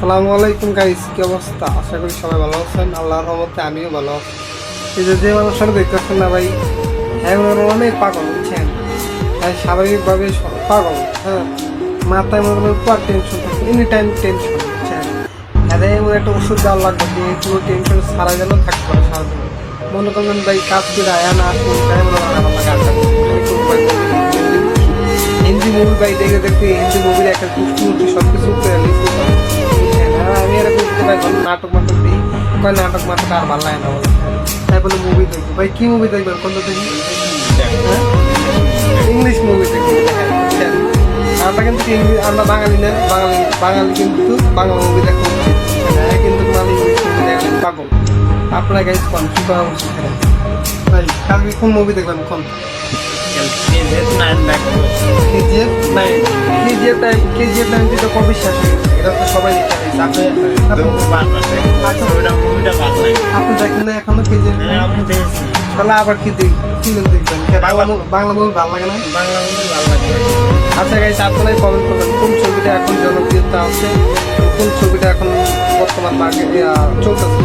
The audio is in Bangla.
আসসালামু আলাইকুম গাইস কি অবস্থা? আশা করি সবাই ভালো আছেন। আল্লাহর রহমতে আমিও ভালো আছি। এই যে যে দেখতেছেন না ভাই ওরা অনেক পাগল, বুঝছেন? হ্যাঁ স্বাভাবিকভাবে পাগল হ্যাঁ। মাথায় মনে করেন পুরো টেনশন থাকে এনি টাইম টেনশন বুঝছেন? হ্যাঁ এমন একটা ওষুধ দেওয়া লাগবে, যে পুরো টেনশন সারা যেন থাকতে পারে সারাদিন। মনে করবেন ভাই, কাজ করে আয়া না আসলে টাইম হিন্দি মুভি ভাই, দেখে দেখতে হিন্দি মুভির একটা মুষ্টি সব দেখতে নাটক মাটক দিই কয় নাটক মাটক আর ভালো লাগে না তাই বলে মুভি দেখব। ভাই কি মুভি দেখবেন? কোন দেখি হ্যাঁ? ইংলিশ মুভি দেখব। হ্যাঁ, আমরা কিন্তু আমরা বাঙালি না বাঙালি বাঙালি কিন্তু বাংলা মুভি দেখা? হ্যাঁ কিন্তু ইংলিশ মুভি দেখেন পাগল। আপনার গাইজ কোন? কি করা উচিত? ভাই কালকে কোন মুভি দেখবেন? কোন? কেজিএফ নাই কেজিএফ নাই কেজিএফ নাই তো কবে শেষ হয়ে গেছে এটা তো সবাই আপনি আপনি দেখেন না এখনও কেজিএফ তাহলে আবার কি দেখ? কি দেখবেন? বাংলা বাংলা মুভি ভালো লাগে না? আচ্ছা গাইস আপনারাই কমেন্ট করবেন কোন ছবিটা এখন জনপ্রিয়তা আছে কোন ছবিটা এখন বর্তমান মার্কেটে চলতেছে?